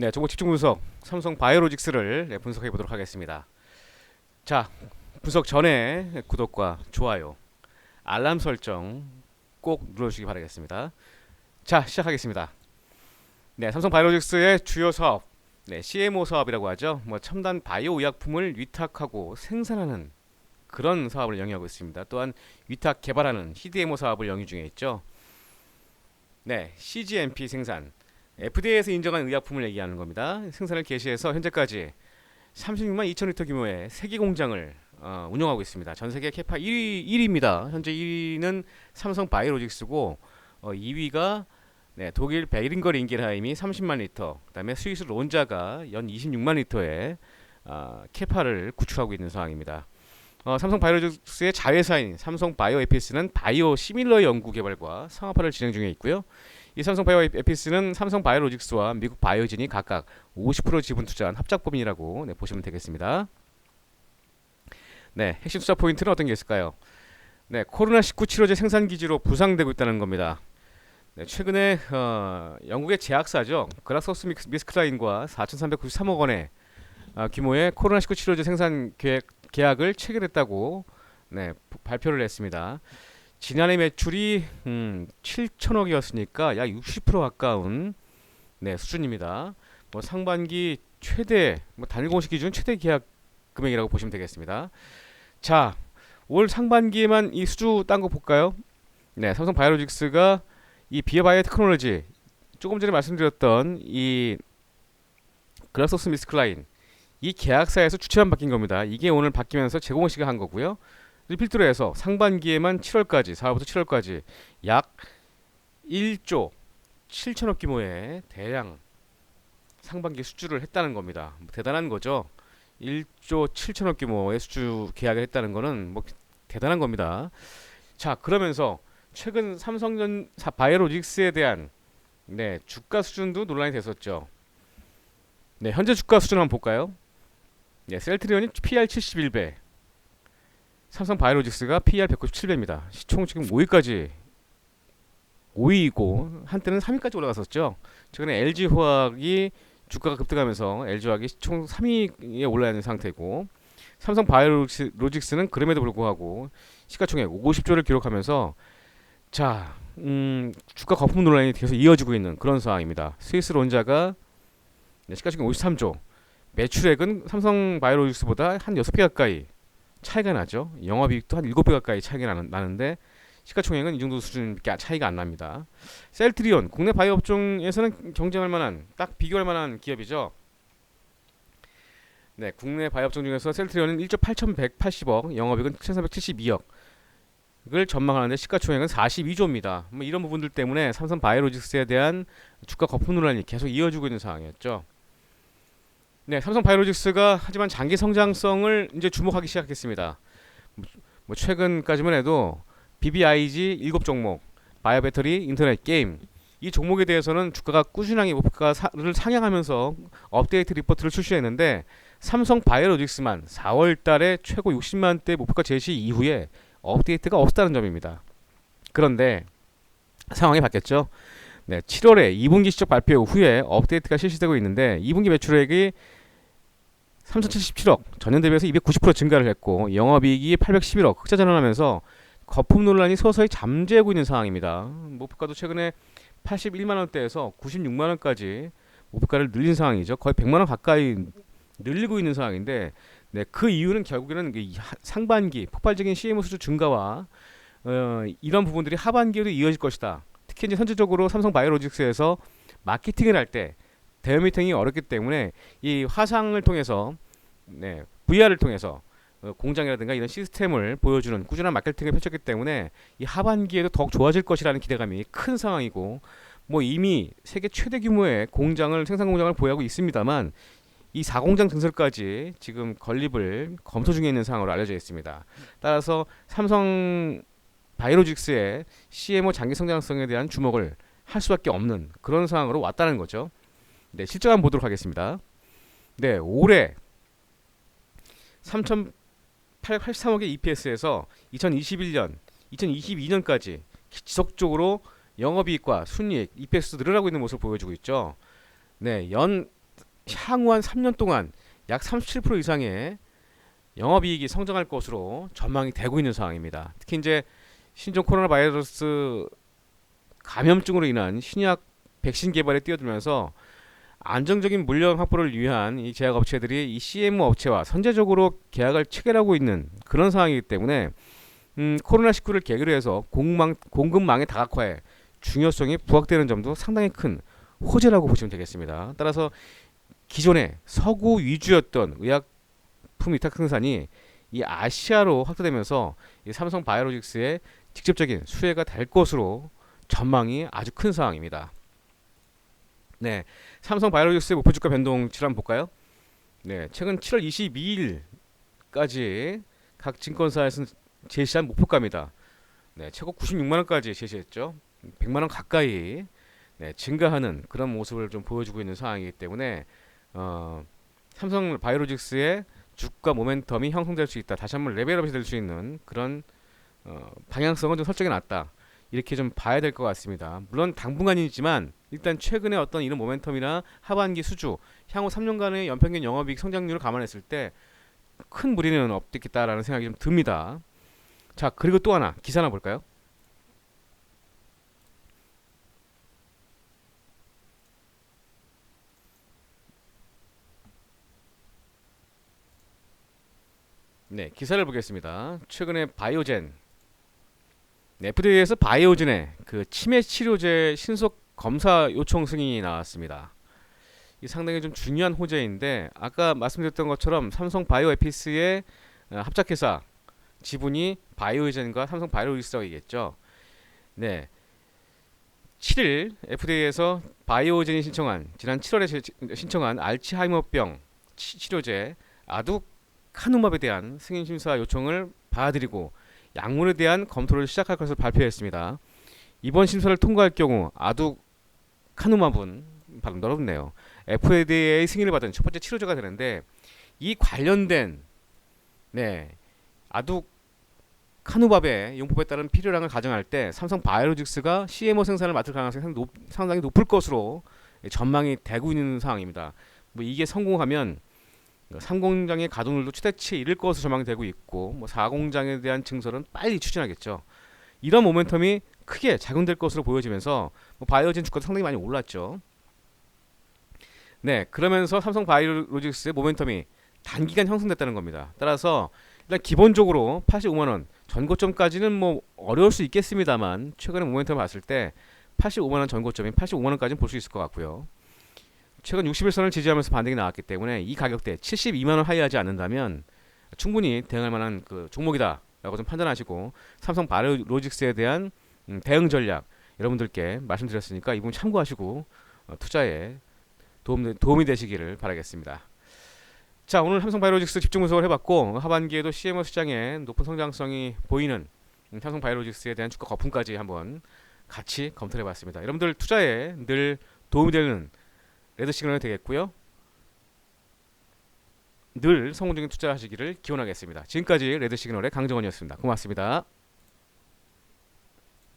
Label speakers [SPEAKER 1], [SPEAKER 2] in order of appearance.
[SPEAKER 1] 네, 정보 집중 분석 삼성 바이오로직스를 네, 분석해 보도록 하겠습니다. 자, 분석 전에 구독과 좋아요, 알람 설정 꼭 눌러주시기 바라겠습니다. 자, 시작하겠습니다. 네, 삼성 바이오로직스의 주요 사업, 네, CMO 사업이라고 하죠. 뭐 첨단 바이오 의약품을 위탁하고 생산하는 그런 사업을 영위하고 있습니다. 또한 위탁 개발하는 CDMO 사업을 영위 중에 있죠. 네, CGMP 생산, FDA에서 인정한 의약품을 얘기하는 겁니다. 생산을 개시해서 현재까지 36만 2천 리터 규모의 세계 공장을 어, 운영하고 있습니다. 전 세계 캐파 1위 1위입니다. 현재 1위는 삼성 바이오로직스고 어, 2위가 네, 독일 베링거 링겔하임이 30만 리터, 그다음에 스위스 론자가 연 26만 리터의 어, 캐파를 구축하고 있는 상황입니다. 어, 삼성 바이오로직스의 자회사인 삼성 바이오 에피스는 바이오 시밀러 연구 개발과 상업화를 진행 중에 있고요. 이 삼성 바이오 에피스는 삼성 바이오로직스와 미국 바이오진이 각각 50% 지분 투자한 합작법인이라고 네, 보시면 되겠습니다. 네, 핵심 투자 포인트는 어떤 게 있을까요? 네, 코로나19 치료제 생산 기지로 부상되고 있다는 겁니다. 네, 최근에 어, 영국의 제약사죠. 그락소스 미스클라인과 4,393억 원의 어, 규모의 코로나19 치료제 생산 계획, 계약을 체결했다고 네, 발표를 했습니다. 지난해 매출이 음, 7천억이었으니까 약 60% 가까운 네, 수준입니다. 뭐 상반기 최대 뭐 단일 공식 기준 최대 계약 금액이라고 보시면 되겠습니다. 자, 올 상반기에만 이 수주 딴 거 볼까요? 네, 삼성 바이오로직스가 이 비어바이오 테크놀로지 조금 전에 말씀드렸던 이 글라소스 미스클라인 이 계약사에서 주체만 바뀐 겁니다. 이게 오늘 바뀌면서 제공 시가 한 거고요. 필두로 해서 상반기에만 7월까지 4월부터 7월까지 약 1조 7천억 규모의 대량 상반기 수주를 했다는 겁니다. 뭐 대단한 거죠. 1조 7천억 규모의 수주 계약을 했다는 거는 뭐 대단한 겁니다. 자, 그러면서 최근 삼성전 바이오로직스에 대한 네, 주가 수준도 논란이 됐었죠. 네, 현재 주가 수준 한번 볼까요? 네, 셀트리온이 PR 71배, 삼성 바이오로직스가 PR 197배입니다. 시총 지금 5위까지 5위이고 한때는 3위까지 올라갔었죠. 최근에 LG 화학이 주가가 급등하면서 LG 화학이 시총 3위에 올라 있는 상태고 삼성 바이오로직스는 그럼에도 불구하고 시가총액 50조를 기록하면서 자, 음, 주가 거품 논란이 계속 이어지고 있는 그런 상황입니다. 스위스 론자가 네, 시가총액 53조, 매출액은 삼성 바이오로직스보다 한 6배 가까이 차이가 나죠. 영업이익도 한 7배 가까이 차이가 나는, 나는데 시가총액은 이 정도 수준밖에 차이가 안 납니다. 셀트리온 국내 바이오 업종에서는 경쟁할 만한 딱 비교할 만한 기업이죠. 네, 국내 바이오 업종 중에서 셀트리온은 1조 8,180억, 영업이익은 1,472억. 을 전망하는데 시가총액은 42조입니다. 뭐 이런 부분들 때문에 삼성 바이오로직스에 대한 주가 거품 논란이 계속 이어지고 있는 상황이었죠. 네, 삼성 바이오로직스가 하지만 장기 성장성을 이제 주목하기 시작했습니다. 뭐 최근까지만 해도 BBIG 7 종목, 바이오 배터리, 인터넷 게임 이 종목에 대해서는 주가가 꾸준하게 목표가를 상향하면서 업데이트 리포트를 출시했는데 삼성 바이오로직스만 4월 달에 최고 60만 대 목표가 제시 이후에 업데이트가 없었다는 점입니다. 그런데 상황이 바뀌었죠. 네, 7월에 2분기 실적 발표 후에 업데이트가 실시되고 있는데 2분기 매출액이 3,077억 전년 대비해서 290% 증가를 했고 영업이익이 811억 흑자 전환하면서 거품 논란이 서서히 잠재고 있는 상황입니다. 목표가도 최근에 81만 원대에서 96만 원까지 목표가를 늘린 상황이죠. 거의 100만 원 가까이 늘리고 있는 상황인데 네, 그 이유는 결국에는 상반기 폭발적인 CMO 수주 증가와 어, 이런 부분들이 하반기에도 이어질 것이다. 특히 이제 현재적으로 삼성 바이오로직스에서 마케팅을 할때 대외 미팅이 어렵기 때문에 이 화상을 통해서 네, VR을 통해서 어, 공장이라든가 이런 시스템을 보여주는 꾸준한 마케팅을 펼쳤기 때문에 이 하반기에도 더욱 좋아질 것이라는 기대감이 큰 상황이고 뭐 이미 세계 최대 규모의 공장을 생산 공장을 보유하고 있습니다만 이 4공장 증설까지 지금 건립을 검토 중에 있는 상황으로 알려져 있습니다. 따라서 삼성 바이오로직스의 CMO 장기 성장성에 대한 주목을 할 수밖에 없는 그런 상황으로 왔다는 거죠. 네, 실적 한번 보도록 하겠습니다. 네, 올해 3,883억의 EPS에서 2021년, 2022년까지 지속적으로 영업이익과 순이익, EPS 늘어나고 있는 모습을 보여주고 있죠. 네, 연 향후 한 3년 동안 약 37% 이상의 영업이익이 성장할 것으로 전망이 되고 있는 상황입니다. 특히 이제 신종 코로나 바이러스 감염증으로 인한 신약 백신 개발에 뛰어들면서 안정적인 물량 확보를 위한 이 제약 업체들이 이 CM 업체와 선제적으로 계약을 체결하고 있는 그런 상황이기 때문에 음, 코로나 19를 계기로 해서 공망, 공급망의 다각화에 중요성이 부각되는 점도 상당히 큰 호재라고 보시면 되겠습니다. 따라서 기존에 서구 위주였던 의약품 위탁 생산이 이 아시아로 확대되면서 이 삼성 바이오로직스의 직접적인 수혜가 될 것으로 전망이 아주 큰 상황입니다. 네, 삼성 바이오로직스의 목표 주가 변동치를 한번 볼까요? 네, 최근 7월 22일까지 각 증권사에서 제시한 목표가입니다. 네, 최고 96만 원까지 제시했죠. 100만 원 가까이 네, 증가하는 그런 모습을 좀 보여주고 있는 상황이기 때문에 어, 삼성 바이오로직스의 주가 모멘텀이 형성될 수 있다. 다시 한번 레벨업이 될 수 있는 그런 어, 방향성은 좀 설정해 놨다. 이렇게 좀 봐야 될 것 같습니다. 물론 당분간이지만 일단 최근에 어떤 이런 모멘텀이나 하반기 수주, 향후 3년간의 연평균 영업이익 성장률을 감안했을 때 큰 무리는 없겠다라는 생각이 좀 듭니다. 자 그리고 또 하나 기사 하나 볼까요? 네 기사를 보겠습니다. 최근에 바이오젠 네, FDA에서 바이오젠의 그 치매 치료제 신속 검사 요청 승인이 나왔습니다. 이 상당히 좀 중요한 호재인데 아까 말씀드렸던 것처럼 삼성 바이오에피스의 어, 합작회사 지분이 바이오젠과 삼성 바이오리스라고얘기했죠. 네. 7일 FDA에서 바이오젠이 신청한 지난 7월에 신청한 알츠하이머병 치, 치료제 아두카누맙에 대한 승인 심사 요청을 받아들이고 약물에 대한 검토를 시작할 것을 발표했습니다. 이번 심사를 통과할 경우 아두 카누맙은 발음 어렵네요. FDA 승인을 받은 첫 번째 치료제가 되는데 이 관련된 네 아두 카누밥의 용법에 따른 필요량을 가정할 때 삼성 바이오로직스가 CMO 생산을 맡을 가능성이 높, 상당히 높을 것으로 전망이 되고 있는 상황입니다. 뭐 이게 성공하면 3공장의 가동률도 최대치에 이를 것으로 전망되고 있고 뭐 4공장에 대한 증설은 빨리 추진하겠죠. 이런 모멘텀이 크게 작용될 것으로 보여지면서 뭐 바이오진 주가도 상당히 많이 올랐죠. 네, 그러면서 삼성 바이오로직스의 모멘텀이 단기간 형성됐다는 겁니다. 따라서 일단 기본적으로 85만 원 전고점까지는 뭐 어려울 수 있겠습니다만 최근에 모멘텀을 봤을 때 85만 원 전고점인 85만 원까지는 볼 수 있을 것 같고요. 최근 60일선을 지지하면서 반등이 나왔기 때문에 이 가격대 72만 원 하이하지 않는다면 충분히 대응할 만한 그 종목이다라고 좀 판단하시고 삼성 바이오로직스에 대한 음, 대응 전략 여러분들께 말씀드렸으니까 이 부분 참고하시고 어, 투자에 도움, 도움이 되시기를 바라겠습니다. 자 오늘 삼성 바이오로직스 집중 분석을 해봤고 하반기에도 CMO 시장에 높은 성장성이 보이는 삼성 바이오로직스에 대한 주가 거품까지 한번 같이 검토를 해봤습니다. 여러분들 투자에 늘 도움이 되는 레드 시그널이 되겠고요. 늘 성공적인 투자하시기를 기원하겠습니다. 지금까지 레드 시그널의 강정원이었습니다. 고맙습니다.